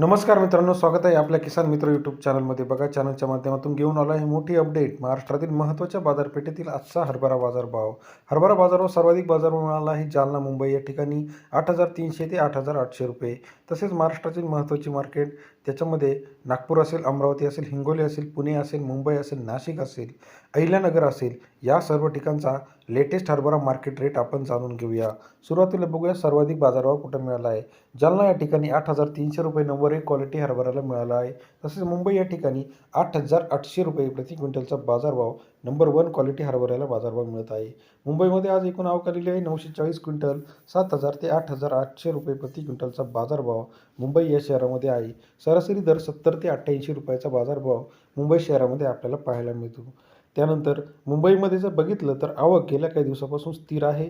नमस्कार मित्रांनो स्वागत आहे आपल्या किसान मित्र यूट्यूब चॅनलमध्ये बघा चॅनलच्या माध्यमातून घेऊन आला आहे मोठी अपडेट महाराष्ट्रातील महत्त्वाच्या बाजारपेठेतील आजचा हरभरा बाजार भाव. हरभरा बाजारावर सर्वाधिक बाजार मिळाला आहे जालना मुंबई. या ठिकाणी आठ हजार तीनशे ते आठ हजार आठशे रुपये. तसेच महाराष्ट्रातील महत्त्वाची मार्केट त्याच्यामध्ये नागपूर असेल अमरावती असेल हिंगोली असेल पुणे असेल मुंबई असेल नाशिक असेल अहिल्यानगर असेल या सर्व ठिकाणचा लेटेस्ट हरभरा मार्केट रेट आपण जाणून घेऊया. सुरुवातीला बघूया सर्वाधिक बाजारभाव कुठं मिळाला आहे? जालना या ठिकाणी आठ हजार तीनशे रुपये नंबर एक क्वालिटी हरभऱ्याला मिळाला आहे. तसेच मुंबई या ठिकाणी आठ हजार आठशे रुपये प्रति क्विंटलचा बाजारभाव नंबर वन क्वालिटी हरभऱ्याला बाजारभाव मिळत आहे. मुंबईमध्ये आज एकूण आवक आलेली आहे नऊशे चाळीस क्विंटल सात हजार ते आठ हजार आठशे रुपये प्रति क्विंटलचा बाजारभाव मुंबई या शहरामध्ये आहे. सरासरी दर सत्तर ते अठ्ठ्याऐंशी रुपयाचा बाजारभाव मुंबई शहरामध्ये आपल्याला पाहायला मिळतो. त्यानंतर मुंबईमध्ये जर बघितलं तर आवक गेल्या काही दिवसापासून स्थिर आहे.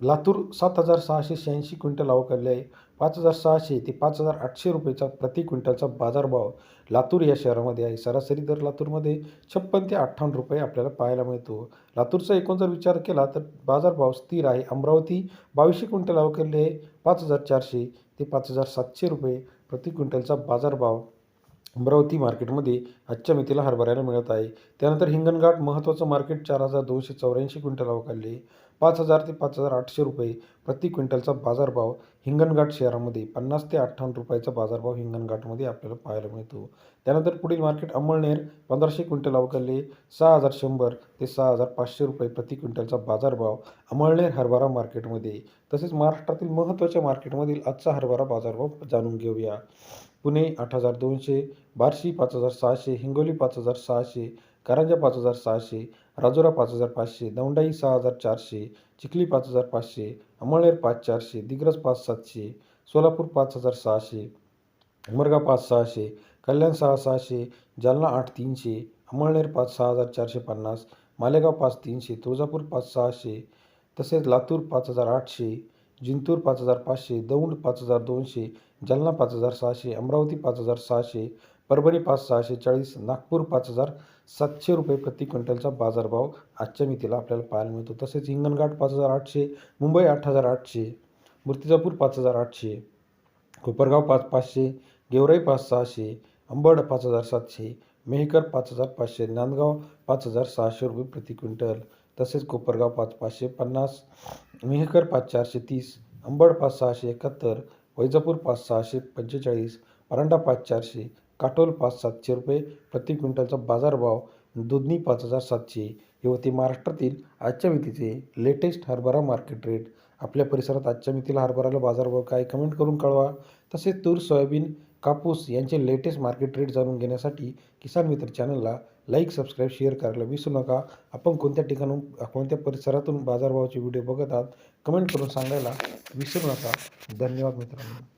लातूर सात हजार सहाशे शहाऐंशी क्विंटल आवक आली आहे. पाच हजार सहाशे ते पाच हजार आठशे रुपयेचा प्रति क्विंटलचा बाजारभाव लातूर या शहरामध्ये आहे. सरासरी दर लातूरमध्ये छप्पन ते अठ्ठावन्न रुपये आपल्याला पाहायला मिळतो. लातूरचा एकूण जर विचार केला तर बाजारभाव स्थिर आहे. अमरावती बावीसशे क्विंटल आवक आली आहे. पाच हजार चारशे ते पाच हजार सातशे रुपये प्रति क्विंटलचा बाजारभाव अमरावती मार्केटमध्ये आजच्या मितीला हरभऱ्याला मिळत आहे. त्यानंतर हिंगणघाट महत्त्वाचं मार्केट चार हजार दोनशे चौऱ्याऐंशी क्विंटल आवक आहे पाच हजार ते पाच हजार आठशे रुपये प्रति क्विंटलचा बाजारभाव हिंगणघाट शहरामध्ये पन्नास ते अठ्ठावन्न रुपयाचा बाजारभाव हिंगणघाटमध्ये आपल्याला पाहायला मिळतो. त्यानंतर पुढील मार्केट अंमळनेर पंधराशे क्विंटल अवकाले सहा हजार शंभर ते सहा हजार पाचशे रुपये प्रति क्विंटलचा बाजारभाव अंमळनेर हरभरा मार्केटमध्ये. तसेच महाराष्ट्रातील महत्त्वाच्या मार्केटमधील आजचा हरभरा बाजारभाव जाणून घेऊया. पुणे आठ हजार दोनशे बार्शी पाच हजार सहाशे हिंगोली पाच हजार सहाशे कारंजा पाच हजार सहाशे राजुरा पाच हजार पाचशे दौंडाई सहा हजार चारशे चिखली पाच हजार पाचशे अमळनेर पाच चारशे दिग्रज पाच सातशे सोलापूर पाच हजार सहाशे उमरगा पाच सहाशे कल्याण सहा सहाशे जालना आठ तीनशे अमळनेर पाच सहा हजार चारशे पन्नास मालेगाव पाच तीनशे तुळजापूर पाच सहाशे तसेच लातूर पाच हजार आठशे जिंतूर पाच हजार पाचशे दौंड पाच हजार दोनशे जालना पाच हजार सहाशे अमरावती पाच हजार सहाशे परभणी पाच सहाशे चाळीस नागपूर पाच हजार सातशे रुपये प्रति क्विंटलचा बाजारभाव आजच्या मितीला आपल्याला पाहायला मिळतो. तसेच हिंगणघाट पाच हजार आठशे मुंबई आठ हजार आठशे मूर्तिजापूर पाच हजार आठशे कोपरगाव पाच पाचशे गेवराई पाच सहाशे अंबड पाच हजार सातशे मेहकर पाच हजार पाचशे नांदगाव पाच हजार सहाशे रुपये प्रति क्विंटल. तसेच कोपरगाव पाच पाचशे पन्नास मेहकर पाच चारशे तीस अंबड पाच सहाशे एकाहत्तर वैजापूर पाच सहाशे पंचेचाळीस परांडा पाच चारशे काटोल पाच सातशे रुपये प्रति क्विंटलचा बाजारभाव दुधनी पाच हजार सातशे. हे होते महाराष्ट्रातील आजच्या मितीचे लेटेस्ट हरभरा मार्केट रेट आपल्या परिसरात आजच्या मितीला हरभराला बाजारभाव काय कमेंट करून कळवा. तसेच तूर सोयाबीन कापूस यांचे लेटेस्ट मार्केट रेट जाणून घेण्यासाठी किसान मित्र चॅनलला लाईक सबस्क्राईब शेअर करायला विसरू नका. आपण कोणत्या ठिकाणून कोणत्या परिसरातून बाजारभावाचे व्हिडिओ बघत आहात कमेंट करून सांगायला विसरू नका. धन्यवाद मित्रांनो.